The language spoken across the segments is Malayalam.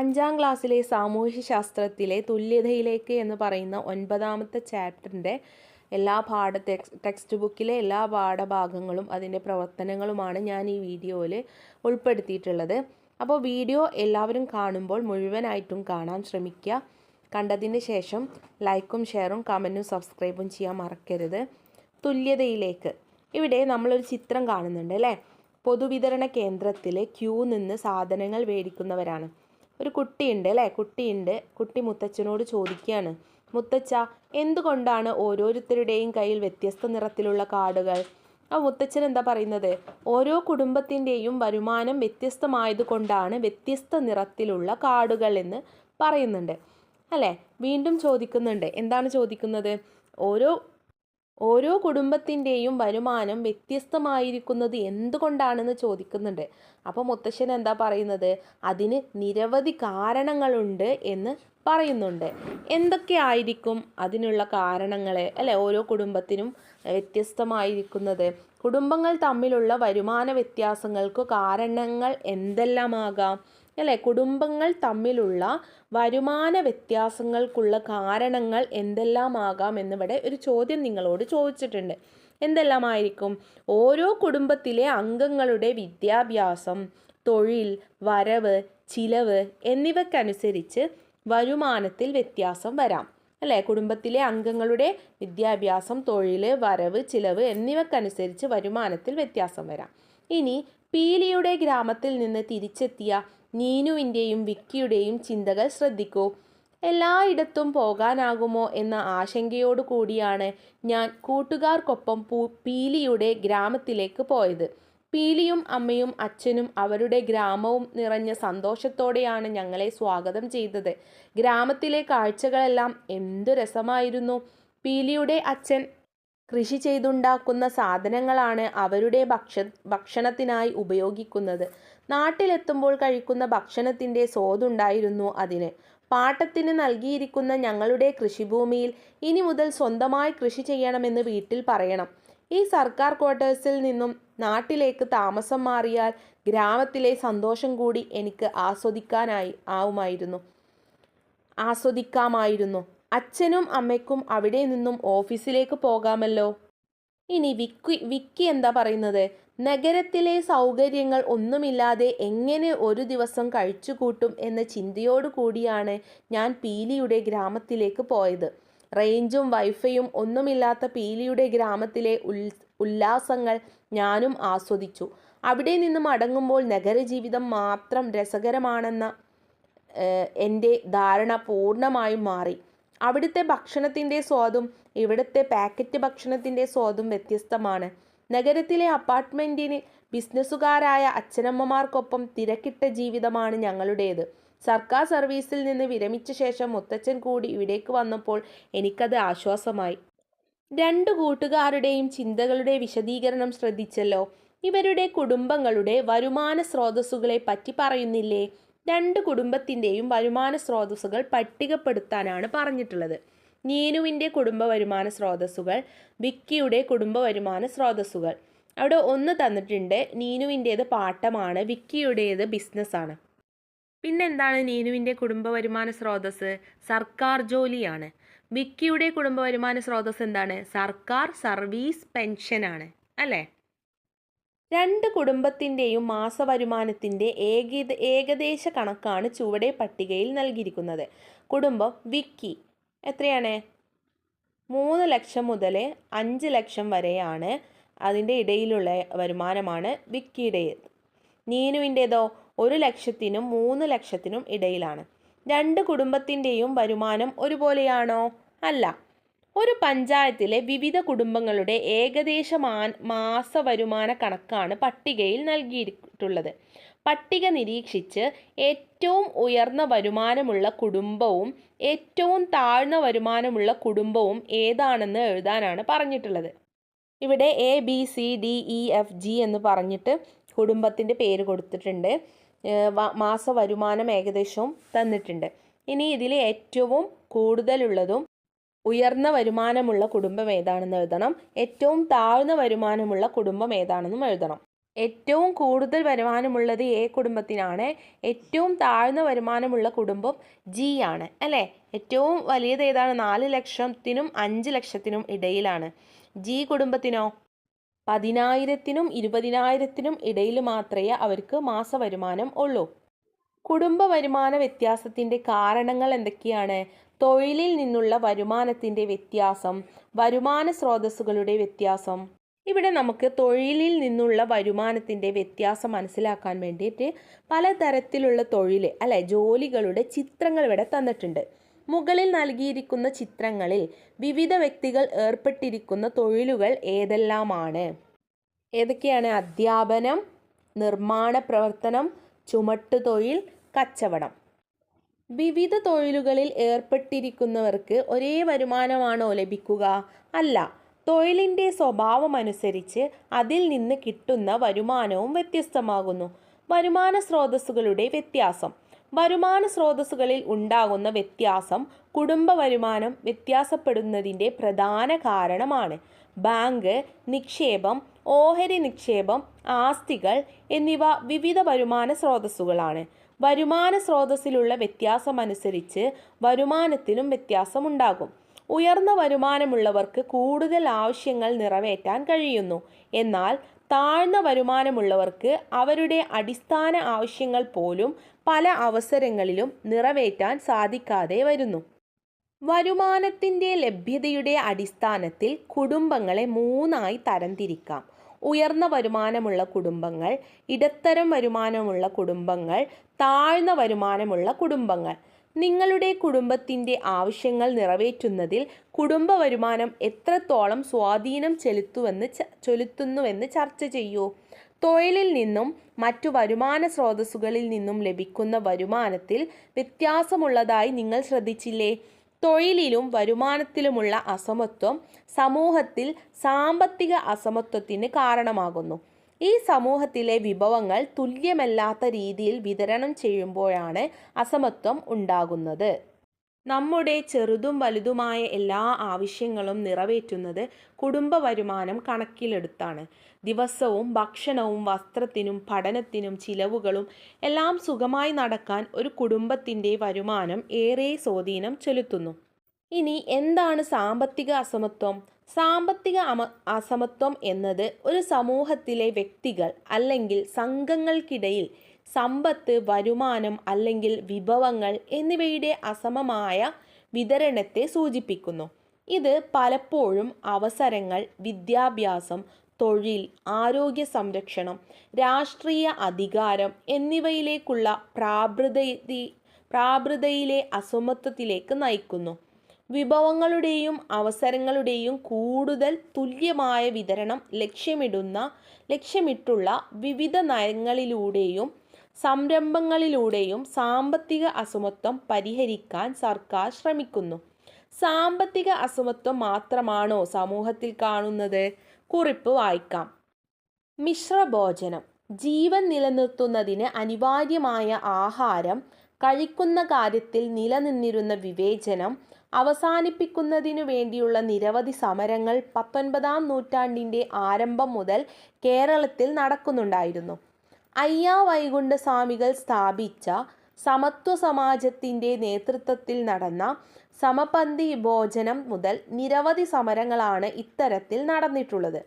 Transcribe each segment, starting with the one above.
അഞ്ചാം ക്ലാസ്സിലെ സാമൂഹ്യശാസ്ത്രത്തിലെ തുല്യതയിലേക്ക് എന്ന് പറയുന്ന ഒൻപതാമത്തെ ചാപ്റ്ററിന്റെ എല്ലാ പാഠ ടെക്സ് ടെക്സ്റ്റ് ബുക്കിലെ എല്ലാ പാഠഭാഗങ്ങളും അതിന്റെ പ്രവർത്തനങ്ങളുമാണ് ഞാൻ ഈ വീഡിയോയിൽ ഉൾപ്പെടുത്തിയിട്ടുള്ളത്. അപ്പോൾ വീഡിയോ എല്ലാവരും കാണുമ്പോൾ മുഴുവനായിട്ടും കാണാൻ ശ്രമിക്കുക. കണ്ടതിന് ശേഷം ലൈക്കും ഷെയറും കമന്റും സബ്സ്ക്രൈബും ചെയ്യാൻ മറക്കരുത്. തുല്യതയിലേക്ക്. ഇവിടെ നമ്മളൊരു ചിത്രം കാണുന്നുണ്ട് അല്ലേ? പൊതുവിതരണ കേന്ദ്രത്തിൽ ക്യൂ നിന്ന് സാധനങ്ങൾ മേടിക്കുന്നവരാണ്. ഒരു കുട്ടിയുണ്ട് അല്ലേ? കുട്ടിയുണ്ട്. കുട്ടി മുത്തച്ഛനോട് ചോദിക്കുകയാണ്. മുത്തച്ഛ എന്തുകൊണ്ടാണ് ഓരോരുത്തരുടെയും കയ്യിൽ വ്യത്യസ്ത നിറത്തിലുള്ള കാർഡുകൾ? ആ മുത്തച്ഛൻ എന്താ പറയുന്നത്? ഓരോ കുടുംബത്തിന്റെയും വരുമാനം വ്യത്യസ്തമായതുകൊണ്ടാണ് വ്യത്യസ്ത നിറത്തിലുള്ള കാർഡുകൾ എന്ന് പറയുന്നുണ്ട്. അല്ലേ? വീണ്ടും ചോദിക്കുന്നുണ്ട്. എന്താണ് ചോദിക്കുന്നത്? ഓരോ ഓരോ കുടുംബത്തിന്റെയും വരുമാനം വ്യത്യസ്തമായിരിക്കുന്നത് എന്തുകൊണ്ടാണെന്ന് ചോദിക്കുന്നുണ്ട്. അപ്പോൾ മുത്തശ്ശൻ എന്താ പറയുന്നത്? അതിന് നിരവധി കാരണങ്ങളുണ്ട് എന്ന് പറയുന്നുണ്ട്. എന്തൊക്കെ ആയിരിക്കും അതിനുള്ള കാരണങ്ങൾ അല്ലെ ഓരോ കുടുംബത്തിനും വ്യത്യസ്തമായിരിക്കുന്നത്? കുടുംബങ്ങൾ തമ്മിലുള്ള വരുമാന വ്യത്യാസങ്ങൾക്ക് കാരണങ്ങൾ എന്തെല്ലാമാകാം? അല്ലേ? കുടുംബങ്ങൾ തമ്മിലുള്ള വരുമാന വ്യത്യാസങ്ങൾക്കുള്ള കാരണങ്ങൾ എന്തെല്ലാമാകാം എന്നിവിടെ ഒരു ചോദ്യം നിങ്ങളോട് ചോദിച്ചിട്ടുണ്ട്. എന്തെല്ലാമായിരിക്കും? ഓരോ കുടുംബത്തിലെ അംഗങ്ങളുടെ വിദ്യാഭ്യാസം തൊഴിൽ വരവ് ചിലവ് എന്നിവക്കനുസരിച്ച് വരുമാനത്തിൽ വ്യത്യാസം വരാം. അല്ലേ? കുടുംബത്തിലെ അംഗങ്ങളുടെ വിദ്യാഭ്യാസം തൊഴിൽ വരവ് ചിലവ് എന്നിവക്കനുസരിച്ച് വരുമാനത്തിൽ വ്യത്യാസം വരാം. ഇനി പീലിയുടെ ഗ്രാമത്തിൽ നിന്ന് തിരിച്ചെത്തിയ നീനുവിന്റെയും വിക്കിയുടെയും ചിന്തകൾ ശ്രദ്ധിക്കൂ. എല്ലായിടത്തും പോകാനാകുമോ എന്ന ആശങ്കയോടു കൂടിയാണ് ഞാൻ കൂട്ടുകാർക്കൊപ്പം പൂ പീലിയുടെ ഗ്രാമത്തിലേക്ക് പോയത്. പീലിയും അമ്മയും അച്ഛനും അവരുടെ ഗ്രാമവും നിറഞ്ഞ സന്തോഷത്തോടെയാണ് ഞങ്ങളെ സ്വാഗതം ചെയ്തത്. ഗ്രാമത്തിലെ കാഴ്ചകളെല്ലാം എന്തു രസമായിരുന്നു. പീലിയുടെ അച്ഛൻ കൃഷി ചെയ്തുണ്ടാക്കുന്ന സാധനങ്ങളാണ് അവരുടെ ഭക്ഷ ഭക്ഷണത്തിനായി ഉപയോഗിക്കുന്നത്. നാട്ടിലെത്തുമ്പോൾ കഴിക്കുന്ന ഭക്ഷണത്തിന്റെ സ്വാദുണ്ടായിരുന്നു അതിന്. പാട്ടത്തിന് നൽകിയിരിക്കുന്ന ഞങ്ങളുടെ കൃഷിഭൂമിയിൽ ഇനി മുതൽ സ്വന്തമായി കൃഷി ചെയ്യണമെന്ന് വീട്ടിൽ പറയണം. ഈ സർക്കാർ ക്വാർട്ടേഴ്സിൽ നിന്നും നാട്ടിലേക്ക് താമസം മാറിയാൽ ഗ്രാമത്തിലെ സന്തോഷം കൂടി എനിക്ക് ആസ്വദിക്കാനായി ആവുമായിരുന്നു. ആസ്വദിക്കാമായിരുന്നു. അച്ഛനും അമ്മയ്ക്കും അവിടെ നിന്നും ഓഫീസിലേക്ക് പോകാമല്ലോ. ഇനി വിക്കി വിക്കി എന്താ പറയുന്നത്? നഗരത്തിലെ സൗകര്യങ്ങൾ ഒന്നുമില്ലാതെ എങ്ങനെ ഒരു ദിവസം കഴിച്ചുകൂട്ടും എന്ന ചിന്തയോടു കൂടിയാണ് ഞാൻ പീലിയുടെ ഗ്രാമത്തിലേക്ക് പോയത്. റേഞ്ചും വൈഫൈയും ഒന്നുമില്ലാത്ത പീലിയുടെ ഗ്രാമത്തിലെ ഉല്ലാസങ്ങൾ ഞാനും ആസ്വദിച്ചു. അവിടെ നിന്ന് മടങ്ങുമ്പോൾ നഗരജീവിതം മാത്രം രസകരമാണെന്ന എന്റെ ധാരണ പൂർണമായും മാറി. അവിടുത്തെ ഭക്ഷണത്തിന്റെ സ്വാദും ഇവിടുത്തെ പാക്കറ്റ് ഭക്ഷണത്തിന്റെ സ്വാദും വ്യത്യസ്തമാണ്. നഗരത്തിലെ അപ്പാർട്ട്മെന്റിന് ബിസിനസ്സുകാരായ അച്ഛനമ്മമാർക്കൊപ്പം തിരക്കിട്ട ജീവിതമാണ് ഞങ്ങളുടേത്. സർക്കാർ സർവീസിൽ നിന്ന് വിരമിച്ച ശേഷം മുത്തച്ഛൻ കൂടി ഇവിടേക്ക് വന്നപ്പോൾ എനിക്കത് ആശ്വാസമായി. രണ്ടു കൂട്ടുകാരുടെയും ചിന്തകളുടെ വിശദീകരണം ശ്രദ്ധിച്ചല്ലോ. ഇവരുടെ കുടുംബങ്ങളുടെ വരുമാന സ്രോതസ്സുകളെ പറ്റി പറയുന്നില്ലേ? രണ്ട് കുടുംബത്തിന്റെയും വരുമാന സ്രോതസ്സുകൾ പട്ടികപ്പെടുത്താനാണ് പറഞ്ഞിട്ടുള്ളത്. നീനുവിന്റെ കുടുംബ വരുമാന സ്രോതസ്സുകൾ വിക്കിയുടെ കുടുംബ വരുമാന സ്രോതസ്സുകൾ. അവിടെ ഒന്ന് തന്നിട്ടുണ്ട് നീനുവിന്റേത് പാട്ടമാണ് വിക്കിയുടേത് ബിസിനസ്സാണ്. പിന്നെന്താണ് നീനുവിന്റെ കുടുംബ വരുമാന സ്രോതസ്സ്? സർക്കാർ ജോലിയാണ്. വിക്കിയുടെ കുടുംബ വരുമാന സ്രോതസ്സ് എന്താണ്? സർക്കാർ സർവീസ് പെൻഷനാണ് അല്ലേ? രണ്ട് കുടുംബത്തിന്റെയും മാസവരുമാനത്തിന്റെ ഏകീത ഏകദേശ കണക്കാണ് ചുവടെ പട്ടികയിൽ നൽകിയിരിക്കുന്നത്. കുടുംബം വിക്കി. എത്രയാണ്? മൂന്ന് ലക്ഷം മുതൽ അഞ്ച് ലക്ഷം വരെയാണ് അതിന്റെ ഇടയിലുള്ള വരുമാനമാണ് വിക്കിയുടേത്. നീനുവിന്റേതോ ഒരു ലക്ഷത്തിനും മൂന്ന് ലക്ഷത്തിനും ഇടയിലാണ്. രണ്ട് കുടുംബത്തിന്റെയും വരുമാനം ഒരുപോലെയാണോ? അല്ല. ഒരു പഞ്ചായത്തിലെ വിവിധ കുടുംബങ്ങളുടെ ഏകദേശ മാസ വരുമാന കണക്കാണ് പട്ടികയിൽ നൽകിയിട്ടുള്ളത്. പട്ടിക നിരീക്ഷിച്ച് ഏറ്റവും ഉയർന്ന വരുമാനമുള്ള കുടുംബവും ഏറ്റവും താഴ്ന്ന വരുമാനമുള്ള കുടുംബവും ഏതാണെന്ന് എഴുതാനാണ് പറഞ്ഞിട്ടുള്ളത്. ഇവിടെ A B C D E F G എന്ന് പറഞ്ഞിട്ട് കുടുംബത്തിന്റെ പേര് കൊടുത്തിട്ടുണ്ട്. മാസ വരുമാനം ഏകദേശവും തന്നിട്ടുണ്ട്. ഇനി ഇതിൽ ഏറ്റവും കൂടുതലുള്ളതും ഉയർന്ന വരുമാനമുള്ള കുടുംബം ഏതാണെന്ന് എഴുതണം. ഏറ്റവും താഴ്ന്ന വരുമാനമുള്ള കുടുംബം ഏതാണെന്നും എഴുതണം. ഏറ്റവും കൂടുതൽ വരുമാനമുള്ളത് എ കുടുംബത്തിനാണ്. ഏറ്റവും താഴ്ന്ന വരുമാനമുള്ള കുടുംബം ജി ആണ് അല്ലേ? ഏറ്റവും വലിയത് ഏതാണ്? നാല് ലക്ഷത്തിനും അഞ്ച് ലക്ഷത്തിനും ഇടയിലാണ്. ജി കുടുംബത്തിനോ? പതിനായിരത്തിനും ഇരുപതിനായിരത്തിനും ഇടയിൽ മാത്രമേ അവർക്ക് മാസ വരുമാനം ഉള്ളൂ. കുടുംബ വരുമാന വ്യത്യാസത്തിന്റെ കാരണങ്ങൾ എന്തൊക്കെയാണ്? തൊഴിലിൽ നിന്നുള്ള വരുമാനത്തിന്റെ വ്യത്യാസം വരുമാന സ്രോതസ്സുകളുടെ വ്യത്യാസം. ഇവിടെ നമുക്ക് തൊഴിലിൽ നിന്നുള്ള വരുമാനത്തിന്റെ വ്യത്യാസം മനസ്സിലാക്കാൻ വേണ്ടിയിട്ട് പലതരത്തിലുള്ള തൊഴിൽ അല്ലെ ജോലികളുടെ ചിത്രങ്ങൾ ഇവിടെ തന്നിട്ടുണ്ട്. മുകളിൽ നൽകിയിരിക്കുന്ന ചിത്രങ്ങളിൽ വിവിധ വ്യക്തികൾ ഏർപ്പെട്ടിരിക്കുന്ന തൊഴിലുകൾ ഏതെല്ലാമാണ്? ഏതൊക്കെയാണ്? അധ്യാപനം നിർമ്മാണ പ്രവർത്തനം ചുമട്ടുതൊഴിൽ കച്ചവടം. വിവിധ തൊഴിലുകളിൽ ഏർപ്പെട്ടിരിക്കുന്നവർക്ക് ഒരേ വരുമാനമാണോ ലഭിക്കുക? അല്ല. തൊഴിലിന്റെ സ്വഭാവമനുസരിച്ച് അതിൽ നിന്ന് കിട്ടുന്ന വരുമാനവും വ്യത്യസ്തമാകുന്നു. വരുമാന സ്രോതസ്സുകളുടെ വ്യത്യാസം. വരുമാന സ്രോതസ്സുകളിൽ ഉണ്ടാകുന്ന വ്യത്യാസം കുടുംബ വരുമാനം വ്യത്യാസപ്പെടുന്നതിന്റെ പ്രധാന കാരണമാണ്. ബാങ്ക് നിക്ഷേപം ഓഹരി നിക്ഷേപം ആസ്തികൾ എന്നിവ വിവിധ വരുമാന സ്രോതസ്സുകളാണ്. വരുമാന സ്രോതസ്സിലുള്ള വ്യത്യാസമനുസരിച്ച് വരുമാനത്തിനും വ്യത്യാസമുണ്ടാകും. ഉയർന്ന വരുമാനമുള്ളവർക്ക് കൂടുതൽ ആവശ്യങ്ങൾ നിറവേറ്റാൻ കഴിയുന്നു. എന്നാൽ താഴ്ന്ന വരുമാനമുള്ളവർക്ക് അവരുടെ അടിസ്ഥാന ആവശ്യങ്ങൾ പോലും പല അവസരങ്ങളിലും നിറവേറ്റാൻ സാധിക്കാതെ വരുന്നു. വരുമാനത്തിന്റെ ലഭ്യതയുടെ അടിസ്ഥാനത്തിൽ കുടുംബങ്ങളെ മൂന്നായി തരംതിരിക്കാം. ഉയർന്ന വരുമാനമുള്ള കുടുംബങ്ങൾ ഇടത്തരം വരുമാനമുള്ള കുടുംബങ്ങൾ താഴ്ന്ന വരുമാനമുള്ള കുടുംബങ്ങൾ. നിങ്ങളുടെ കുടുംബത്തിന്റെ ആവശ്യങ്ങൾ നിറവേറ്റുന്നതിൽ കുടുംബ വരുമാനം എത്രത്തോളം സ്വാധീനം ചെലുത്തുവെന്ന് ചെലുത്തുന്നുവെന്ന് ചർച്ച ചെയ്യൂ. തൊഴിലിൽ നിന്നും മറ്റു വരുമാന സ്രോതസ്സുകളിൽ നിന്നും ലഭിക്കുന്ന വരുമാനത്തിൽ വ്യത്യാസമുള്ളതായി നിങ്ങൾ ശ്രദ്ധിച്ചില്ലേ? തൊഴിലിലും വരുമാനത്തിലുമുള്ള അസമത്വം സമൂഹത്തിൽ സാമ്പത്തിക അസമത്വത്തിന് കാരണമാകുന്നു. ഈ സമൂഹത്തിലെ വിഭവങ്ങൾ തുല്യമല്ലാത്ത രീതിയിൽ വിതരണം ചെയ്യുമ്പോഴാണ് അസമത്വം ഉണ്ടാകുന്നത്. നമ്മുടെ ചെറുതും വലുതുമായ എല്ലാ ആവശ്യങ്ങളും നിറവേറ്റുന്നത് കുടുംബ വരുമാനം കണക്കിലെടുത്താണ്. ദിവസവും ഭക്ഷണവും വസ്ത്രത്തിനും പഠനത്തിനും ചിലവുകളും എല്ലാം സുഖമായി നടക്കാൻ ഒരു കുടുംബത്തിന്റെ വരുമാനം ഏറെ സ്വാധീനം ചെലുത്തുന്നു. ഇനി എന്താണ് സാമ്പത്തിക അസമത്വം? സാമ്പത്തിക അസമത്വം എന്നത് ഒരു സമൂഹത്തിലെ വ്യക്തികൾ അല്ലെങ്കിൽ സംഘങ്ങൾക്കിടയിൽ സമ്പത്ത് വരുമാനം അല്ലെങ്കിൽ വിഭവങ്ങൾ എന്നിവയുടെ അസമമായ വിതരണത്തെ സൂചിപ്പിക്കുന്നു. ഇത് പലപ്പോഴും അവസരങ്ങൾ വിദ്യാഭ്യാസം തൊഴിൽ ആരോഗ്യ സംരക്ഷണം രാഷ്ട്രീയ അധികാരം എന്നിവയിലേക്കുള്ള പ്രാകൃതി പ്രാപൃതയിലെ അസമത്വത്തിലേക്ക് നയിക്കുന്നു. വിഭവങ്ങളുടെയും അവസരങ്ങളുടെയും കൂടുതൽ തുല്യമായ വിതരണം ലക്ഷ്യമിടുന്ന ലക്ഷ്യമിട്ടുള്ള വിവിധ നയങ്ങളിലൂടെയും സംരംഭങ്ങളിലൂടെയും സാമ്പത്തിക അസമത്വം പരിഹരിക്കാൻ സർക്കാർ ശ്രമിക്കുന്നു. സാമ്പത്തിക അസമത്വം മാത്രമാണോ സമൂഹത്തിൽ കാണുന്നത്? കുറിപ്പ് വായിക്കാം. മിശ്രഭോജനം. ജീവൻ നിലനിർത്തുന്നതിന് അനിവാര്യമായ ആഹാരം കഴിക്കുന്ന കാര്യത്തിൽ നിലനിന്നിരുന്ന വിവേചനം അവസാനിപ്പിക്കുന്നതിനു വേണ്ടിയുള്ള നിരവധി സമരങ്ങൾ പത്തൊൻപതാം നൂറ്റാണ്ടിന്റെ ആരംഭം മുതൽ കേരളത്തിൽ നടക്കുന്നുണ്ടായിരുന്നു. അയ്യാ വൈകുണ്ഠ സ്വാമികൾ സ്ഥാപിച്ച സമത്വ സമാജത്തിന്റെ നേതൃത്വത്തിൽ നടന്ന സമപന്തി ഭോജനം മുതൽ നിരവധി സമരങ്ങളാണ് ഇത്തരത്തിൽ നടന്നിട്ടുള്ളത്.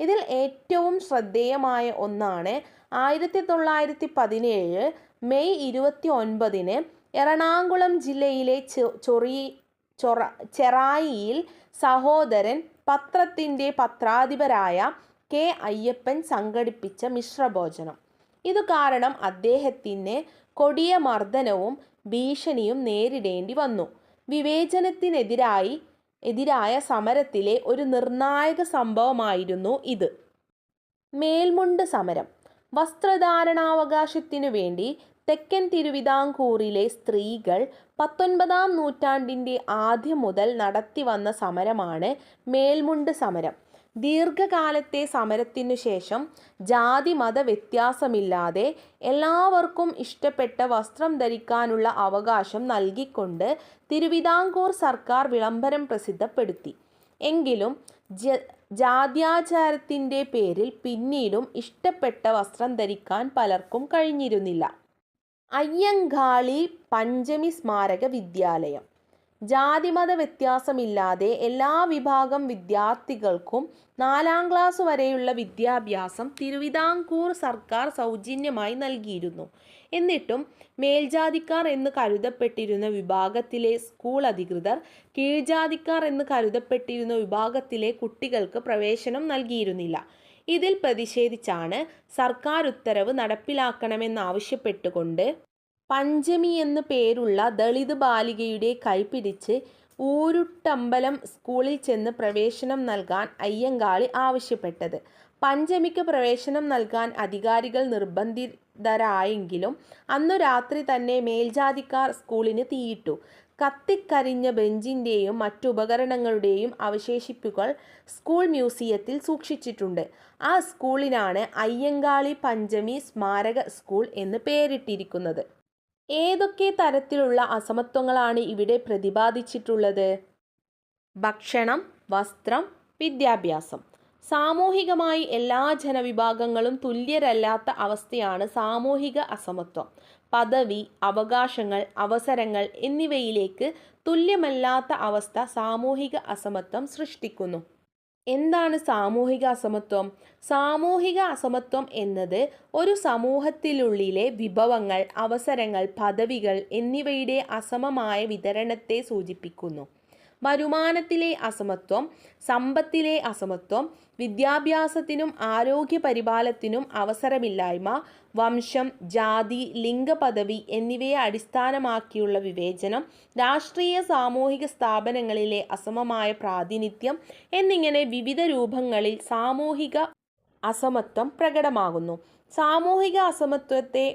ഇതിൽ ഏറ്റവും ശ്രദ്ധേയമായ ഒന്നാണ് ആയിരത്തി തൊള്ളായിരത്തി പതിനേഴ് മെയ് ഇരുപത്തി ഒൻപതിന് എറണാകുളം ജില്ലയിലെ ചൊറി ചൊറ ചെറായിയിൽ സഹോദരൻ പത്രത്തിന്റെ പത്രാധിപരായ കെ. അയ്യപ്പൻ സംഘടിപ്പിച്ച മിശ്രഭോജനം. ഇതു കാരണം അദ്ദേഹത്തിന് കൊടിയ മർദ്ദനവും ഭീഷണിയും നേരിടേണ്ടി വന്നു. വിവേചനത്തിനെതിരായി എതിരായ സമരത്തിലെ ഒരു നിർണായക സംഭവമായിരുന്നു ഇത്. മേൽമുണ്ട് സമരം. വസ്ത്രധാരണാവകാശത്തിനു വേണ്ടി തെക്കൻ തിരുവിതാംകൂറിലെ സ്ത്രീകൾ പത്തൊൻപതാം നൂറ്റാണ്ടിന്റെ ആദ്യം മുതൽ നടത്തി വന്ന സമരമാണ് മേൽമുണ്ട് സമരം. ദീർഘകാലത്തെ സമരത്തിനു ശേഷം ജാതി മത വ്യത്യാസമില്ലാതെ എല്ലാവർക്കും ഇഷ്ടപ്പെട്ട വസ്ത്രം ധരിക്കാനുള്ള അവകാശം നൽകിക്കൊണ്ട് തിരുവിതാംകൂർ സർക്കാർ വിളംബരം പ്രസിദ്ധപ്പെടുത്തി. എങ്കിലും ജ ജാത്യാചാരത്തിന്റെ പേരിൽ പിന്നീടും ഇഷ്ടപ്പെട്ട വസ്ത്രം ധരിക്കാൻ പലർക്കും കഴിഞ്ഞിരുന്നില്ല. അയ്യങ്കാളി പഞ്ചമി സ്മാരക വിദ്യാലയം. ജാതിമത വ്യത്യാസമില്ലാതെ എല്ലാ വിഭാഗം വിദ്യാർത്ഥികൾക്കും നാലാം ക്ലാസ് വരെയുള്ള വിദ്യാഭ്യാസം തിരുവിതാംകൂർ സർക്കാർ സൗജന്യമായി നൽകിയിരുന്നു. എന്നിട്ടും മേൽജാതിക്കാർ എന്ന് കരുതപ്പെട്ടിരുന്ന വിഭാഗത്തിലെ സ്കൂൾ അധികൃതർ കീഴ്ജാതിക്കാർ എന്ന് കരുതപ്പെട്ടിരുന്ന വിഭാഗത്തിലെ കുട്ടികൾക്ക് പ്രവേശനം നൽകിയിരുന്നില്ല. ഇതിൽ പ്രതിഷേധിച്ചാണ് സർക്കാർ ഉത്തരവ് നടപ്പിലാക്കണമെന്നാവശ്യപ്പെട്ടുകൊണ്ട് പഞ്ചമി എന്ന് പേരുള്ള ദളിത് ബാലികയുടെ കൈപിടിച്ച് ഊരുട്ടമ്പലം സ്കൂളിൽ ചെന്ന് പ്രവേശനം നൽകാൻ അയ്യങ്കാളി ആവശ്യപ്പെട്ടത്. പഞ്ചമിക്ക് പ്രവേശനം നൽകാൻ അധികാരികൾ നിർബന്ധിതരായെങ്കിലും അന്നു രാത്രി തന്നെ മേൽജാതിക്കാർ സ്കൂളിന് തീയിട്ടു. കത്തിക്കരിഞ്ഞ ബെഞ്ചിന്റെയും മറ്റുപകരണങ്ങളുടെയും അവശേഷിപ്പുകൾ സ്കൂൾ മ്യൂസിയത്തിൽ സൂക്ഷിച്ചിട്ടുണ്ട്. ആ സ്കൂളിനാണ് അയ്യങ്കാളി പഞ്ചമി സ്മാരക സ്കൂൾ എന്ന് പേരിട്ടിരിക്കുന്നത്. ഏതൊക്കെ തരത്തിലുള്ള അസമത്വങ്ങളാണ് ഇവിടെ പ്രതിപാദിച്ചിട്ടുള്ളത്? ഭക്ഷണം വസ്ത്രം വിദ്യാഭ്യാസം. സാമൂഹികമായി എല്ലാ ജനവിഭാഗങ്ങളും തുല്യരല്ലാത്ത അവസ്ഥയാണ് സാമൂഹിക അസമത്വം. പദവി അവകാശങ്ങൾ അവസരങ്ങൾ എന്നിവയിലേക്ക് തുല്യമല്ലാത്ത അവസ്ഥ സാമൂഹിക അസമത്വം സൃഷ്ടിക്കുന്നു. എന്താണ് സാമൂഹിക അസമത്വം? സാമൂഹിക അസമത്വം എന്നത് ഒരു സമൂഹത്തിലുള്ളിലെ വിഭവങ്ങൾ അവസരങ്ങൾ പദവികൾ എന്നിവയുടെ അസമമായ വിതരണത്തെ സൂചിപ്പിക്കുന്നു. വരുമാനത്തിലെ അസമത്വം സമ്പത്തിലെ അസമത്വം വിദ്യാഭ്യാസത്തിനും ആരോഗ്യ പരിപാലത്തിനും അവസരമില്ലായ്മ വംശം ജാതി ലിംഗപദവി എന്നിവയെ അടിസ്ഥാനമാക്കിയുള്ള വിവേചനം രാഷ്ട്രീയ സാമൂഹിക സ്ഥാപനങ്ങളിലെ അസമമായ പ്രാതിനിധ്യം എന്നിങ്ങനെ വിവിധ രൂപങ്ങളിൽ സാമൂഹിക അസമത്വം പ്രകടമാകുന്നു. സാമൂഹിക അസമത്വത്തെ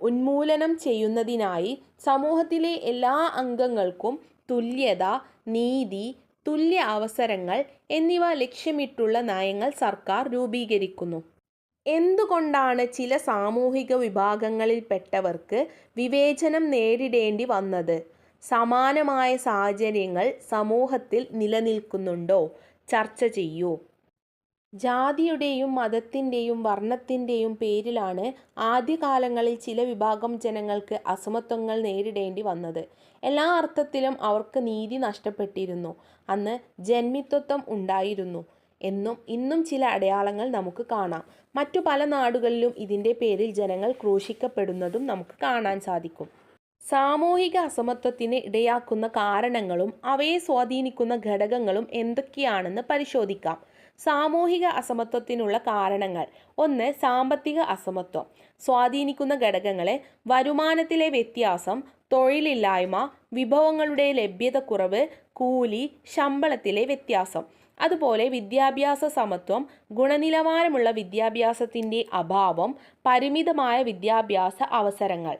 ഉന്മൂലനം ചെയ്യുന്നതിനായി സമൂഹത്തിലെ എല്ലാ അംഗങ്ങൾക്കും തുല്യത നീതി തുല്യ അവസരങ്ങൾ എന്നിവ ലക്ഷ്യമിട്ടുള്ള നയങ്ങൾ സർക്കാർ രൂപീകരിക്കുന്നു. എന്തുകൊണ്ടാണ് ചില സാമൂഹിക വിഭാഗങ്ങളിൽപ്പെട്ടവർക്ക് വിവേചനം നേരിടേണ്ടി വന്നത്? സമാനമായ സാഹചര്യങ്ങൾ സമൂഹത്തിൽ നിലനിൽക്കുന്നുണ്ടോ? ചർച്ച ചെയ്യൂ. ജാതിയുടെയും മതത്തിന്റെയും വർണത്തിന്റെയും പേരിലാണ് ആദ്യകാലങ്ങളിൽ ചില വിഭാഗം ജനങ്ങൾക്ക് അസമത്വങ്ങൾ നേരിടേണ്ടി വന്നത്. എല്ലാ അർത്ഥത്തിലും അവർക്ക് നീതി നഷ്ടപ്പെട്ടിരുന്നു. അന്ന് ജന്മിത്വത്വം ഉണ്ടായിരുന്നു എന്നും ഇന്നും ചില അടയാളങ്ങൾ നമുക്ക് കാണാം. മറ്റു പല നാടുകളിലും ഇതിന്റെ പേരിൽ ജനങ്ങൾ ക്രൂശിക്കപ്പെടുന്നതും നമുക്ക് കാണാൻ സാധിക്കും. സാമൂഹിക അസമത്വത്തിന് ഇടയാക്കുന്ന കാരണങ്ങളും അവയെ സ്വാധീനിക്കുന്ന ഘടകങ്ങളും എന്തൊക്കെയാണെന്ന് പരിശോധിക്കാം. സാമൂഹിക അസമത്വത്തിനുള്ള കാരണങ്ങൾ. ഒന്ന് സാമ്പത്തിക അസമത്വം. സ്വാധീനിക്കുന്ന ഘടകങ്ങളെ വരുമാനത്തിലെ വ്യത്യാസം തൊഴിലില്ലായ്മ വിഭവങ്ങളുടെ ലഭ്യതക്കുറവ് കൂലി ശമ്പളത്തിലെ വ്യത്യാസം. അതുപോലെ വിദ്യാഭ്യാസ സമത്വം ഗുണനിലവാരമുള്ള വിദ്യാഭ്യാസത്തിന്റെ അഭാവം പരിമിതമായ വിദ്യാഭ്യാസ അവസരങ്ങൾ.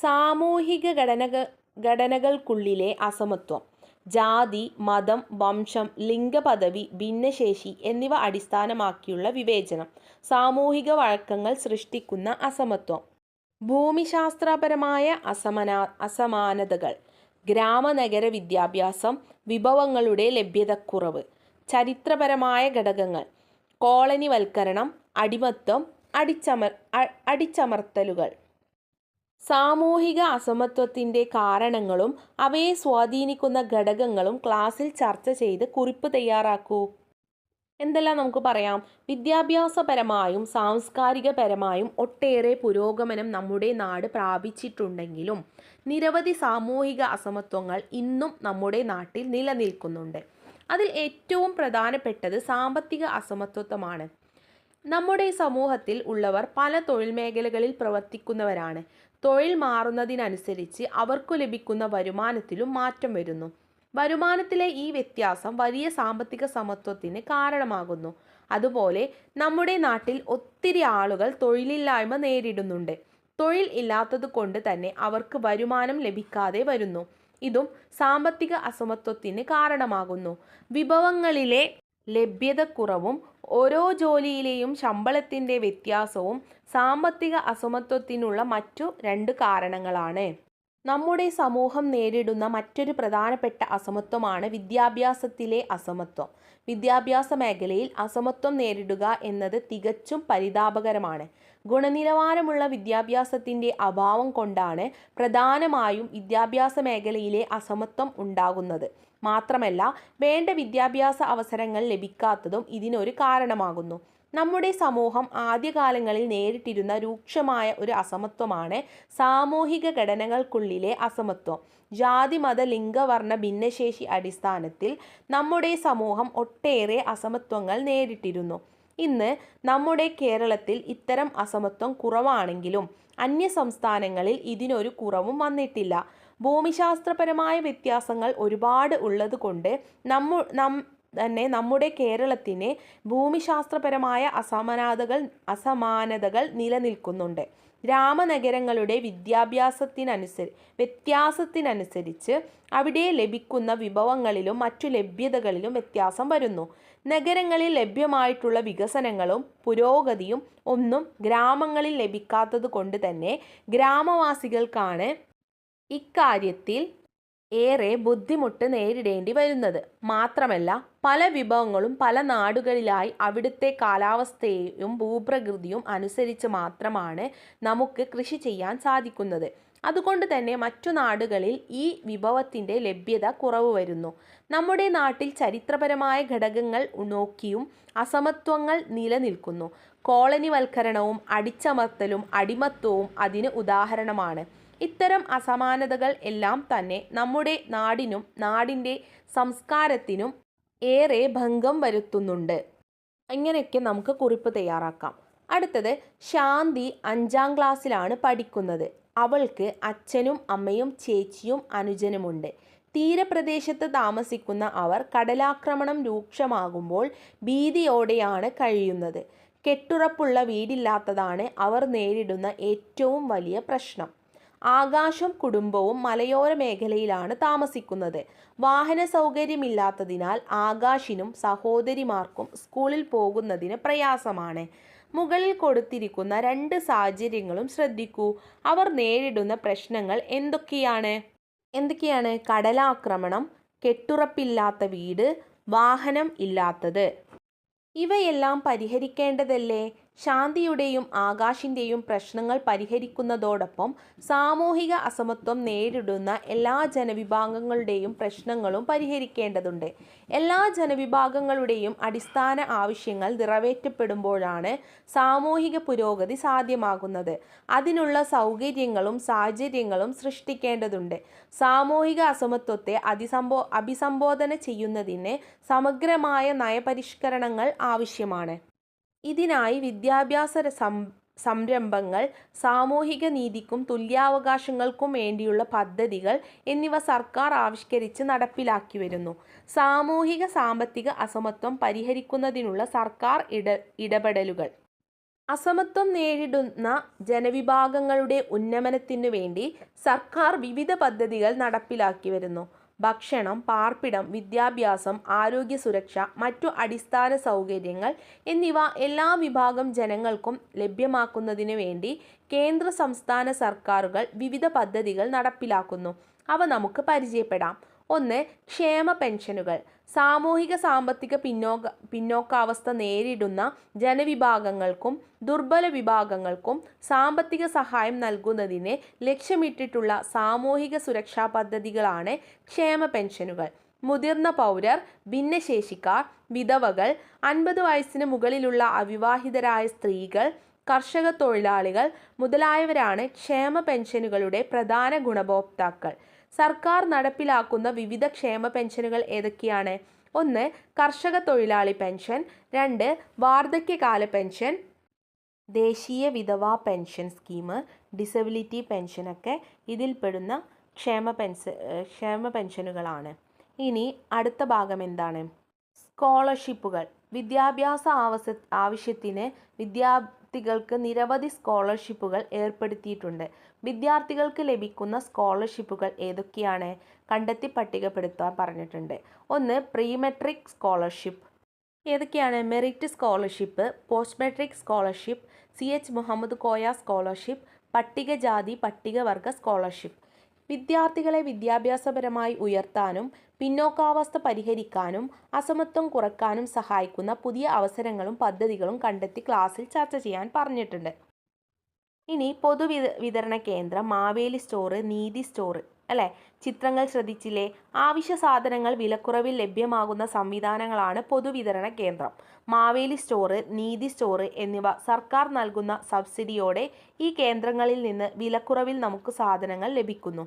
സാമൂഹിക ഘടനക ഘടനകൾക്കുള്ളിലെ അസമത്വം. ജാതി മതം വംശം ലിംഗപദവി ഭിന്നശേഷി എന്നിവ അടിസ്ഥാനമാക്കിയുള്ള വിവേചനം സാമൂഹിക വഴക്കങ്ങൾ സൃഷ്ടിക്കുന്ന അസമത്വം. ഭൂമിശാസ്ത്രപരമായ അസമനാ അസമാനതകൾ ഗ്രാമനഗര വിദ്യാഭ്യാസം വിഭവങ്ങളുടെ ലഭ്യതക്കുറവ് ചരിത്രപരമായ ഘടകങ്ങൾ കോളനിവൽക്കരണം അടിമത്വം അടിച്ചമർ അടിച്ചമർത്തലുകൾ. സാമൂഹിക അസമത്വത്തിന്റെ കാരണങ്ങളും അവയെ സ്വാധീനിക്കുന്ന ഘടകങ്ങളും ക്ലാസ്സിൽ ചർച്ച ചെയ്ത് കുറിപ്പ് തയ്യാറാക്കൂ. എന്തെല്ലാം നമുക്ക് പറയാം? വിദ്യാഭ്യാസപരമായും സാംസ്കാരികപരമായും ഒട്ടേറെ പുരോഗമനം നമ്മുടെ നാട് പ്രാപിച്ചിട്ടുണ്ടെങ്കിലും നിരവധി സാമൂഹിക അസമത്വങ്ങൾ ഇന്നും നമ്മുടെ നാട്ടിൽ നിലനിൽക്കുന്നുണ്ട്. അതിൽ ഏറ്റവും പ്രധാനപ്പെട്ടത് സാമ്പത്തിക അസമത്വത്വമാണ്. നമ്മുടെ സമൂഹത്തിൽ ഉള്ളവർ പല തൊഴിൽ മേഖലകളിൽ പ്രവർത്തിക്കുന്നവരാണ്. തൊഴിൽ മാറുന്നതിനനുസരിച്ച് അവർക്കു ലഭിക്കുന്ന വരുമാനത്തിലും മാറ്റം വരുന്നു. വരുമാനത്തിലെ ഈ വ്യത്യാസം വലിയ സാമ്പത്തിക സമത്വത്തിന് കാരണമാകുന്നു. അതുപോലെ നമ്മുടെ നാട്ടിൽ ഒത്തിരി ആളുകൾ തൊഴിലില്ലായ്മ നേരിടുന്നുണ്ട്. തൊഴിൽ ഇല്ലാത്തത് കൊണ്ട് തന്നെ അവർക്ക് വരുമാനം ലഭിക്കാതെ വരുന്നു. ഇതും സാമ്പത്തിക അസമത്വത്തിന് കാരണമാകുന്നു. വിഭവങ്ങളിലെ ലഭ്യതക്കുറവും ഓരോ ജോലിയിലെയും ശമ്പളത്തിന്റെ വ്യത്യാസവും സാമ്പത്തിക അസമത്വത്തിനുള്ള മറ്റു രണ്ട് കാരണങ്ങളാണ്. നമ്മുടെ സമൂഹം നേരിടുന്ന മറ്റൊരു പ്രധാനപ്പെട്ട അസമത്വമാണ് വിദ്യാഭ്യാസത്തിലെ അസമത്വം. വിദ്യാഭ്യാസ മേഖലയിൽ അസമത്വം നേരിടുക എന്നത് തികച്ചും പരിതാപകരമാണ്. ഗുണനിലവാരമുള്ള വിദ്യാഭ്യാസത്തിന്റെ അഭാവം കൊണ്ടാണ് പ്രധാനമായും വിദ്യാഭ്യാസ മേഖലയിലെ അസമത്വം ഉണ്ടാകുന്നത്. മാത്രമല്ല വേണ്ട വിദ്യാഭ്യാസ അവസരങ്ങൾ ലഭിക്കാത്തതും ഇതിനൊരു കാരണമാകുന്നു. നമ്മുടെ സമൂഹം ആദ്യകാലങ്ങളിൽ നേരിട്ടിരുന്ന രൂക്ഷമായ ഒരു അസമത്വമാണ് സാമൂഹിക ഘടനകൾക്കുള്ളിലെ അസമത്വം. ജാതി മത ലിംഗവർണ ഭിന്നശേഷി അടിസ്ഥാനത്തിൽ നമ്മുടെ സമൂഹം ഒട്ടേറെ അസമത്വങ്ങൾ നേരിട്ടിരുന്നു. ഇന്ന് നമ്മുടെ കേരളത്തിൽ ഇത്തരം അസമത്വം കുറവാണെങ്കിലും അന്യ സംസ്ഥാനങ്ങളിൽ ഇതിനൊരു കുറവും വന്നിട്ടില്ല. ഭൂമിശാസ്ത്രപരമായ വ്യത്യാസങ്ങൾ ഒരുപാട് ഉള്ളതുകൊണ്ട് നമ്മു നം തന്നെ നമ്മുടെ കേരളത്തിന് ഭൂമിശാസ്ത്രപരമായ അസമാനതകൾ അസമാനതകൾ നിലനിൽക്കുന്നുണ്ട്. ഗ്രാമനഗരങ്ങളുടെ വിദ്യാഭ്യാസത്തിനനുസരി വ്യത്യാസത്തിനനുസരിച്ച് അവിടെ ലഭിക്കുന്ന വിഭവങ്ങളിലും മറ്റു ലഭ്യതകളിലും വ്യത്യാസം വരുന്നു. നഗരങ്ങളിൽ ലഭ്യമായിട്ടുള്ള വികസനങ്ങളും പുരോഗതിയും ഒന്നും ഗ്രാമങ്ങളിൽ ലഭിക്കാത്തത് കൊണ്ട് തന്നെ ഗ്രാമവാസികൾക്കാണ് ഇക്കാര്യത്തിൽ ഏറെ ബുദ്ധിമുട്ട് നേരിടേണ്ടി വരുന്നത്. മാത്രമല്ല പല വിഭവങ്ങളും പല നാടുകളിലായി അവിടുത്തെ കാലാവസ്ഥയും ഭൂപ്രകൃതിയും അനുസരിച്ച് മാത്രമാണ് നമുക്ക് കൃഷി ചെയ്യാൻ സാധിക്കുന്നത്. അതുകൊണ്ട് തന്നെ മറ്റു നാടുകളിൽ ഈ വിഭവത്തിന്റെ ലഭ്യത കുറവ് വരുന്നു. നമ്മുടെ നാട്ടിൽ ചരിത്രപരമായ ഘടകങ്ങൾ നോക്കിയും അസമത്വങ്ങൾ നിലനിൽക്കുന്നു. കോളനിവൽക്കരണവും അടിച്ചമർത്തലും അടിമത്വവും അതിന് ഉദാഹരണമാണ്. ഇത്തരം അസമാനതകൾ എല്ലാം തന്നെ നമ്മുടെ നാടിനും നാടിന്റെ സംസ്കാരത്തിനും ഏറെ ഭംഗം വരുത്തുന്നുണ്ട്. അങ്ങനെയൊക്കെ നമുക്ക് കുറിപ്പ് തയ്യാറാക്കാം. അടുത്തത് ശാന്തി അഞ്ചാം ക്ലാസ്സിലാണ് പഠിക്കുന്നത്. അവൾക്ക് അച്ഛനും അമ്മയും ചേച്ചിയും അനുജനുമുണ്ട്. തീരപ്രദേശത്ത് താമസിക്കുന്ന അവർ കടലാക്രമണം രൂക്ഷമാകുമ്പോൾ ഭീതിയോടെയാണ് കഴിയുന്നത്. കെട്ടുറപ്പുള്ള വീടില്ലാത്തതാണ് അവർ നേരിടുന്ന ഏറ്റവും വലിയ പ്രശ്നം. ആകാശം കുടുംബവും മലയോര മേഖലയിലാണ് താമസിക്കുന്നത്. വാഹന സൗകര്യമില്ലാത്തതിനാൽ ആകാശിനും സഹോദരിമാർക്കും സ്കൂളിൽ പോകുന്നതിന് പ്രയാസമാണ്. മുകളിൽ കൊടുത്തിരിക്കുന്ന രണ്ട് സാഹചര്യങ്ങളും ശ്രദ്ധിക്കൂ. അവർ നേരിടുന്ന പ്രശ്നങ്ങൾ എന്തൊക്കെയാണ്? എന്തൊക്കെയാണ്? കടലാക്രമണം കെട്ടുറപ്പില്ലാത്ത വീട് വാഹനം ഇല്ലാത്തത്. ഇവയെല്ലാം പരിഹരിക്കേണ്ടതല്ലേ? ശാന്തിയുടെയും ആകാശിന്റെയും പ്രശ്നങ്ങൾ പരിഹരിക്കുന്നതോടൊപ്പം സാമൂഹിക അസമത്വം നേരിടുന്ന എല്ലാ ജനവിഭാഗങ്ങളുടെയും പ്രശ്നങ്ങളും പരിഹരിക്കേണ്ടതുണ്ട്. എല്ലാ ജനവിഭാഗങ്ങളുടെയും അടിസ്ഥാന ആവശ്യങ്ങൾ നിറവേറ്റപ്പെടുമ്പോഴാണ് സാമൂഹിക പുരോഗതി സാധ്യമാകുന്നത്. അതിനുള്ള സൗകര്യങ്ങളും സാഹചര്യങ്ങളും സൃഷ്ടിക്കേണ്ടതുണ്ട്. സാമൂഹിക അസമത്വത്തെ അതിസംബോ അഭിസംബോധന ചെയ്യുന്നതിന് സമഗ്രമായ നയപരിഷ്കരണങ്ങൾ ആവശ്യമാണ്. ഇതിനായി വിദ്യാഭ്യാസ സംരംഭങ്ങൾ സാമൂഹിക നീതിക്കും തുല്യാവകാശങ്ങൾക്കും വേണ്ടിയുള്ള പദ്ധതികൾ എന്നിവ സർക്കാർ ആവിഷ്കരിച്ച് നടപ്പിലാക്കി വരുന്നു. സാമൂഹിക സാമ്പത്തിക അസമത്വം പരിഹരിക്കുന്നതിനുള്ള സർക്കാർ ഇട ഇടപെടലുകൾ. അസമത്വം നേരിടുന്ന ജനവിഭാഗങ്ങളുടെ ഉന്നമനത്തിനു വേണ്ടി സർക്കാർ വിവിധ പദ്ധതികൾ നടപ്പിലാക്കി വരുന്നു. ഭക്ഷണം പാർപ്പിടം വിദ്യാഭ്യാസം ആരോഗ്യ സുരക്ഷ മറ്റു അടിസ്ഥാന സൗകര്യങ്ങൾ എന്നിവ എല്ലാ വിഭാഗം ജനങ്ങൾക്കും ലഭ്യമാക്കുന്നതിന് വേണ്ടി കേന്ദ്ര സംസ്ഥാന സർക്കാരുകൾ വിവിധ പദ്ധതികൾ നടപ്പിലാക്കുന്നു. അവ നമുക്ക് പരിചയപ്പെടാം. ഒന്ന് ക്ഷേമ പെൻഷനുകൾ. സാമൂഹിക സാമ്പത്തിക പിന്നോക്ക പിന്നോക്കാവസ്ഥ നേരിടുന്ന ജനവിഭാഗങ്ങൾക്കും ദുർബല വിഭാഗങ്ങൾക്കും സാമ്പത്തിക സഹായം നൽകുന്നതിനെ ലക്ഷ്യമിട്ടിട്ടുള്ള സാമൂഹിക സുരക്ഷാ പദ്ധതികളാണ് ക്ഷേമ പെൻഷനുകൾ. മുതിർന്ന പൗരർ ഭിന്നശേഷിക്കാർ വിധവകൾ അൻപത് വയസ്സിന് മുകളിലുള്ള അവിവാഹിതരായ സ്ത്രീകൾ കർഷക തൊഴിലാളികൾ മുതലായവരാണ് ക്ഷേമ പെൻഷനുകളുടെ പ്രധാന ഗുണഭോക്താക്കൾ. സർക്കാർ നടപ്പിലാക്കുന്ന വിവിധ ക്ഷേമ പെൻഷനുകൾ ഏതൊക്കെയാണ്? ഒന്ന് കർഷക തൊഴിലാളി പെൻഷൻ. രണ്ട് വാർദ്ധക്യകാല പെൻഷൻ. ദേശീയ വിധവാ പെൻഷൻ സ്കീം ഡിസബിലിറ്റി പെൻഷനൊക്കെ ഇതിൽപ്പെടുന്ന ക്ഷേമ പെൻസ് ക്ഷേമ പെൻഷനുകളാണ്. ഇനി അടുത്ത ഭാഗം എന്താണ്? സ്കോളർഷിപ്പുകൾ. വിദ്യാഭ്യാസ ആവശ്യ ആവശ്യത്തിന് വിദ്യാർത്ഥികൾക്ക് നിരവധി സ്കോളർഷിപ്പുകൾ ഏർപ്പെടുത്തിയിട്ടുണ്ട്. വിദ്യാർത്ഥികൾക്ക് ലഭിക്കുന്ന സ്കോളർഷിപ്പുകൾ ഏതൊക്കെയാണ്? കണ്ടെത്തി പട്ടികപ്പെടുത്താൻ പറഞ്ഞിട്ടുണ്ട്. ഒന്ന് പ്രീ മെട്രിക് സ്കോളർഷിപ്പ്. ഏതൊക്കെയാണ്? Merit scholarship post matric scholarship C H Muhammad Koya scholarship പട്ടികജാതി പട്ടികവർഗ സ്കോളർഷിപ്പ്. വിദ്യാർത്ഥികളെ വിദ്യാഭ്യാസപരമായി ഉയർത്താനും പിന്നോക്കാവസ്ഥ പരിഹരിക്കാനും അസമത്വം കുറക്കാനും സഹായിക്കുന്ന പുതിയ അവസരങ്ങളും പദ്ധതികളും കണ്ടെത്തി ക്ലാസ്സിൽ ചർച്ച ചെയ്യാൻ പറഞ്ഞിട്ടുണ്ട്. ഇനി പൊതുവിത വിതരണ കേന്ദ്രം മാവേലി സ്റ്റോറ് നീതി സ്റ്റോറ് അല്ലേ? ചിത്രങ്ങൾ ശ്രദ്ധിച്ചില്ലേ? ആവശ്യ സാധനങ്ങൾ വിലക്കുറവിൽ ലഭ്യമാകുന്ന സംവിധാനങ്ങളാണ് പൊതുവിതരണ കേന്ദ്രം. മാവേലി സ്റ്റോറ് നീതി സ്റ്റോറ് എന്നിവ സർക്കാർ നൽകുന്ന സബ്സിഡിയോടെ ഈ കേന്ദ്രങ്ങളിൽ നിന്ന് വിലക്കുറവിൽ നമുക്ക് സാധനങ്ങൾ ലഭിക്കുന്നു.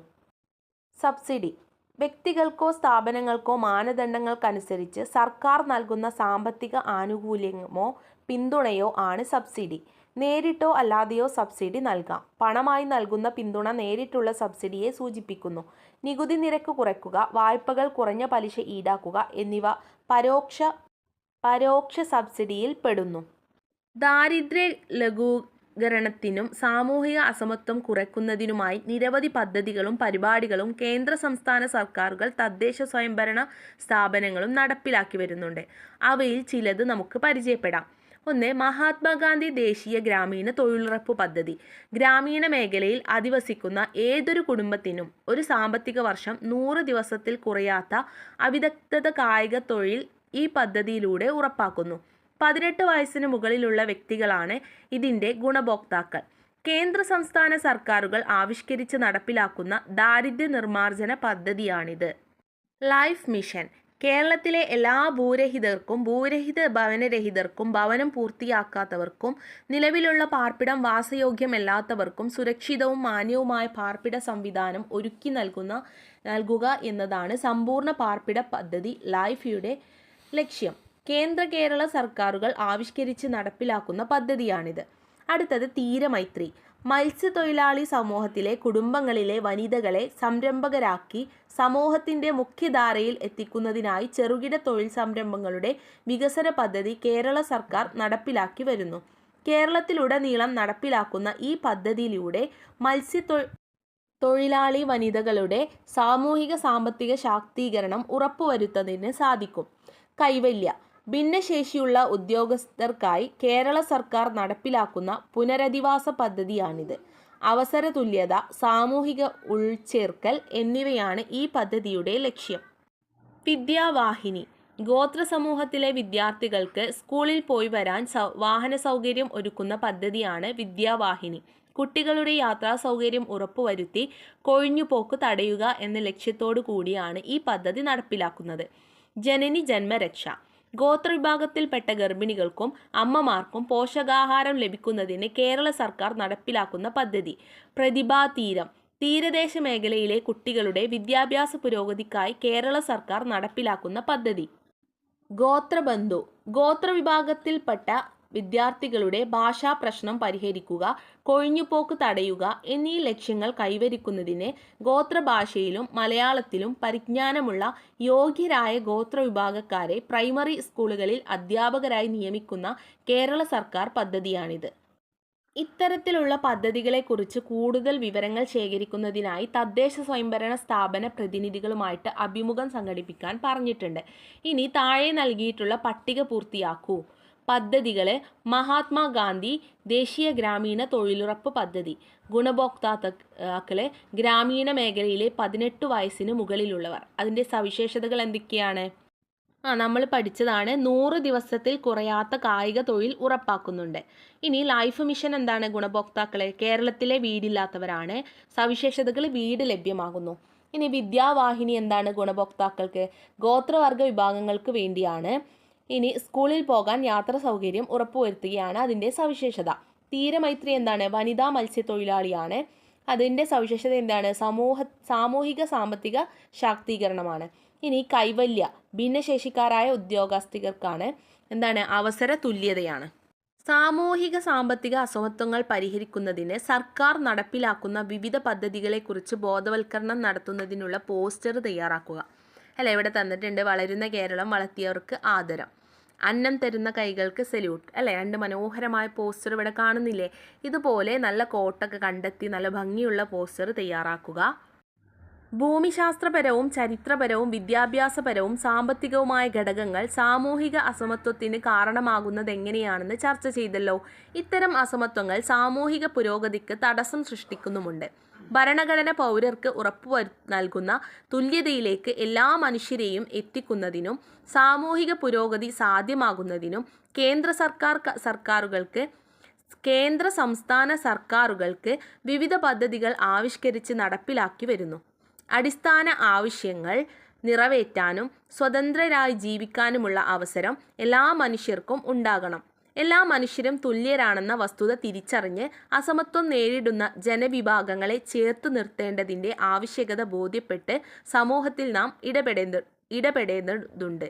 സബ്സിഡി വ്യക്തികൾക്കോ സ്ഥാപനങ്ങൾക്കോ മാനദണ്ഡങ്ങൾക്കനുസരിച്ച് സർക്കാർ നൽകുന്ന സാമ്പത്തിക ആനുകൂല്യമോ പിന്തുണയോ ആണ് സബ്സിഡി. നേരിട്ടോ അല്ലാതെയോ സബ്സിഡി നൽകാം. പണമായി നൽകുന്ന പിന്തുണ നേരിട്ടുള്ള സബ്സിഡിയെ സൂചിപ്പിക്കുന്നു. നികുതി നിരക്ക് കുറയ്ക്കുക വായ്പകൾ കുറഞ്ഞ പലിശ ഈടാക്കുക എന്നിവ പരോക്ഷ പരോക്ഷ സബ്സിഡിയിൽ പെടുന്നു. ദാരിദ്ര്യ ലഘൂകരണത്തിനും സാമൂഹിക അസമത്വം കുറയ്ക്കുന്നതിനുമായി നിരവധി പദ്ധതികളും പരിപാടികളും കേന്ദ്ര സംസ്ഥാന സർക്കാരുകൾ തദ്ദേശ സ്വയംഭരണ സ്ഥാപനങ്ങളും നടപ്പിലാക്കി വരുന്നുണ്ട്. അവയിൽ ചിലത് നമുക്ക് പരിചയപ്പെടാം. ഒന്ന് മഹാത്മാഗാന്ധി ദേശീയ ഗ്രാമീണ തൊഴിലുറപ്പ് പദ്ധതി. ഗ്രാമീണ മേഖലയിൽ അധിവസിക്കുന്ന ഏതൊരു കുടുംബത്തിനും ഒരു സാമ്പത്തിക വർഷം നൂറ് ദിവസത്തിൽ കുറയാത്ത അവിദഗ്ധത കായിക തൊഴിൽ ഈ പദ്ധതിയിലൂടെ ഉറപ്പാക്കുന്നു. പതിനെട്ട് വയസ്സിന് മുകളിലുള്ള വ്യക്തികളാണ് ഇതിന്റെ ഗുണഭോക്താക്കൾ. കേന്ദ്ര സംസ്ഥാന സർക്കാരുകൾ ആവിഷ്കരിച്ച് നടപ്പിലാക്കുന്ന ദാരിദ്ര്യ നിർമ്മാർജന പദ്ധതിയാണിത്. Life mission. കേരളത്തിലെ എല്ലാ ഭൂരഹിതർക്കും ഭൂരഹിത ഭവനരഹിതർക്കും ഭവനം പൂർത്തിയാക്കാത്തവർക്കും നിലവിലുള്ള പാർപ്പിടം വാസയോഗ്യമല്ലാത്തവർക്കും സുരക്ഷിതവും മാന്യവുമായ പാർപ്പിട സംവിധാനം ഒരുക്കി നൽകുന്ന നൽകുക എന്നതാണ് സമ്പൂർണ പാർപ്പിട പദ്ധതി ലൈഫിയുടെ ലക്ഷ്യം. കേന്ദ്ര കേരള സർക്കാരുകൾ ആവിഷ്കരിച്ച് നടപ്പിലാക്കുന്ന പദ്ധതിയാണിത്. അടുത്തത് തീരമൈത്രി മത്സ്യത്തൊഴിലാളി സമൂഹത്തിലെ കുടുംബങ്ങളിലെ വനിതകളെ സംരംഭകരാക്കി സമൂഹത്തിന്റെ മുഖ്യധാരയിൽ എത്തിക്കുന്നതിനായി ചെറുകിട തൊഴിൽ സംരംഭങ്ങളുടെ വികസന പദ്ധതി കേരള സർക്കാർ നടപ്പിലാക്കി വരുന്നു. കേരളത്തിലുടനീളം നടപ്പിലാക്കുന്ന ഈ പദ്ധതിയിലൂടെ മത്സ്യത്തൊ തൊഴിലാളി വനിതകളുടെ സാമൂഹിക സാമ്പത്തിക ശാക്തീകരണം ഉറപ്പുവരുത്തുന്നതിന് സാധിക്കും. കൈവല്യ. ഭിന്നശേഷിയുള്ള ഉദ്യോഗസ്ഥർക്കായി കേരള സർക്കാർ നടപ്പിലാക്കുന്ന പുനരധിവാസ പദ്ധതിയാണിത്. അവസര തുല്യത സാമൂഹിക ഉൾച്ചേർക്കൽ എന്നിവയാണ് ഈ പദ്ധതിയുടെ ലക്ഷ്യം. വിദ്യാവാഹിനി ഗോത്ര സമൂഹത്തിലെ വിദ്യാർത്ഥികൾക്ക് സ്കൂളിൽ പോയി വരാൻ വാഹന സൗകര്യം ഒരുക്കുന്ന പദ്ധതിയാണ് വിദ്യാവാഹിനി. കുട്ടികളുടെ യാത്രാ സൗകര്യം ഉറപ്പുവരുത്തി കൊഴിഞ്ഞുപോക്ക് തടയുക എന്ന ലക്ഷ്യത്തോടു കൂടിയാണ് ഈ പദ്ധതി നടപ്പിലാക്കുന്നത്. ജനനി ജന്മരക്ഷ ഗോത്രവിഭാഗത്തിൽപ്പെട്ട ഗർഭിണികൾക്കും അമ്മമാർക്കും പോഷകാഹാരം ലഭിക്കുന്നതിന് കേരള സർക്കാർ നടപ്പിലാക്കുന്ന പദ്ധതി. പ്രതിഭാതീരം തീരദേശ മേഖലയിലെ കുട്ടികളുടെ വിദ്യാഭ്യാസ പുരോഗതിക്കായി കേരള സർക്കാർ നടപ്പിലാക്കുന്ന പദ്ധതി. ഗോത്രബന്ധു. ഗോത്രവിഭാഗത്തിൽപ്പെട്ട വിദ്യാർത്ഥികളുടെ ഭാഷാ പ്രശ്നം പരിഹരിക്കുക കൊഴിഞ്ഞുപോക്ക് തടയുക എന്നീ ലക്ഷ്യങ്ങൾ കൈവരിക്കുന്നതിന് ഗോത്രഭാഷയിലും മലയാളത്തിലും പരിജ്ഞാനമുള്ള യോഗ്യരായ ഗോത്ര വിഭാഗക്കാരെ പ്രൈമറി സ്കൂളുകളിൽ അധ്യാപകരായി നിയമിക്കുന്ന കേരള സർക്കാർ പദ്ധതിയാണിത്. ഇത്തരത്തിലുള്ള പദ്ധതികളെക്കുറിച്ച് കൂടുതൽ വിവരങ്ങൾ ശേഖരിക്കുന്നതിനായി തദ്ദേശ സ്വയംഭരണ സ്ഥാപന പ്രതിനിധികളുമായിട്ട് അഭിമുഖം സംഘടിപ്പിക്കാൻ പറഞ്ഞിട്ടുണ്ട്. ഇനി താഴെ നൽകിയിട്ടുള്ള പട്ടിക പൂർത്തിയാക്കൂ. പദ്ധതികൾ മഹാത്മാഗാന്ധി ദേശീയ ഗ്രാമീണ തൊഴിലുറപ്പ് പദ്ധതി. ഗുണഭോക്താക്കളെ ഗ്രാമീണ മേഖലയിലെ പതിനെട്ട് വയസ്സിന് മുകളിലുള്ളവർ. അതിന്റെ സവിശേഷതകൾ എന്തൊക്കെയാണ്? ആ നമ്മൾ പഠിച്ചതാണ് നൂറ് ദിവസത്തിൽ കുറയാത്ത കായിക തൊഴിൽ ഉറപ്പാക്കുന്നുണ്ട്. ഇനി ലൈഫ് മിഷൻ എന്താണ് ഗുണഭോക്താക്കളെ? കേരളത്തിലെ വീടില്ലാത്തവരാണ്. സവിശേഷതകൾ വീട് ലഭ്യമാകുന്നു. ഇനി വിദ്യാവാഹിനി എന്താണ് ഗുണഭോക്താക്കൾക്ക്? ഗോത്രവർഗ വിഭാഗങ്ങൾക്ക് വേണ്ടിയാണ് ഇനി സ്കൂളിൽ പോകാൻ യാത്ര സൗകര്യം ഉറപ്പുവരുത്തുകയാണ് അതിന്റെ സവിശേഷത. തീരമൈത്രി എന്താണ്? വനിതാ മത്സ്യത്തൊഴിലാളിയാണ്. അതിന്റെ സവിശേഷത എന്താണ്? സമൂഹ സാമൂഹിക സാമ്പത്തിക ശാക്തീകരണമാണ്. ഇനി കൈവല്യ ഭിന്നശേഷിക്കാരായ ഉദ്യോഗാസ്ഥികൾക്കാണ് എന്താണ്? അവസര തുല്യതയാണ്. സാമൂഹിക സാമ്പത്തിക അസമത്വങ്ങൾ പരിഹരിക്കുന്നതിന് സർക്കാർ നടപ്പിലാക്കുന്ന വിവിധ പദ്ധതികളെക്കുറിച്ച് ബോധവൽക്കരണം നടത്തുന്നതിനുള്ള പോസ്റ്റർ തയ്യാറാക്കുക. അല്ല? ഇവിടെ തന്നിട്ടുണ്ട് വളരുന്ന കേരളം വളർത്തിയവർക്ക് ആദരം. അന്നം തരുന്ന കൈകൾക്ക് സല്യൂട്ട് അല്ലേ? രണ്ട് മനോഹരമായ പോസ്റ്റർ ഇവിടെ കാണുന്നില്ലേ? ഇതുപോലെ നല്ല കോട്ടൊക്കെ കണ്ടെത്തി നല്ല ഭംഗിയുള്ള പോസ്റ്റർ തയ്യാറാക്കുക. ഭൂമിശാസ്ത്രപരവും ചരിത്രപരവും വിദ്യാഭ്യാസപരവും സാമ്പത്തികവുമായ ഘടകങ്ങൾ സാമൂഹിക അസമത്വത്തിന് കാരണമാകുന്നത് എങ്ങനെയാണെന്ന് ചർച്ച ചെയ്തല്ലോ. ഇത്തരം അസമത്വങ്ങൾ സാമൂഹിക പുരോഗതിക്ക് തടസ്സം സൃഷ്ടിക്കുന്നുമുണ്ട്. ഭരണഘടന പൗരർക്ക് ഉറപ്പു നൽകുന്ന തുല്യതയിലേക്ക് എല്ലാ മനുഷ്യരെയും എത്തിക്കുന്നതിനും സാമൂഹിക പുരോഗതി സാധ്യമാകുന്നതിനും കേന്ദ്ര സർക്കാർ സർക്കാരുകൾക്ക് കേന്ദ്ര സംസ്ഥാന സർക്കാരുകൾക്ക് വിവിധ പദ്ധതികൾ ആവിഷ്കരിച്ച് നടപ്പിലാക്കി വരുന്നു. അടിസ്ഥാന ആവശ്യങ്ങൾ നിറവേറ്റാനും സ്വതന്ത്രരായി ജീവിക്കാനുമുള്ള അവസരം എല്ലാ മനുഷ്യർക്കും ഉണ്ടാകണം. എല്ലാ മനുഷ്യരും തുല്യരാണെന്ന വസ്തുത തിരിച്ചറിഞ്ഞ് അസമത്വം നേരിടുന്ന ജനവിഭാഗങ്ങളെ ചേർത്തു നിർത്തേണ്ടതിന്റെ ആവശ്യകത ബോധ്യപ്പെട്ട് സമൂഹത്തിൽ നാം ഇടപെടേണ്ട ഇടപെടേണ്ടതുണ്ട്.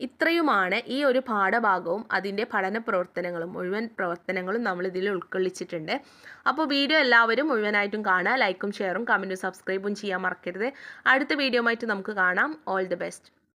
ഇത്രയുമാണ് ഈ ഒരു പാഠഭാഗവും അതിന്റെ പഠന പ്രവർത്തനങ്ങളും മുഴുവൻ പ്രവർത്തനങ്ങളും നമ്മൾ ഇതിൽ ഉൾക്കൊള്ളിച്ചിട്ടുണ്ട്. അപ്പോൾ വീഡിയോ എല്ലാവരും മുഴുവനായിട്ടും കാണുക ലൈക്കും ഷെയറും കമന്റും സബ്സ്ക്രൈബും ചെയ്യാൻ മറക്കരുത്. അടുത്ത വീഡിയോ നമുക്ക് കാണാം. All the best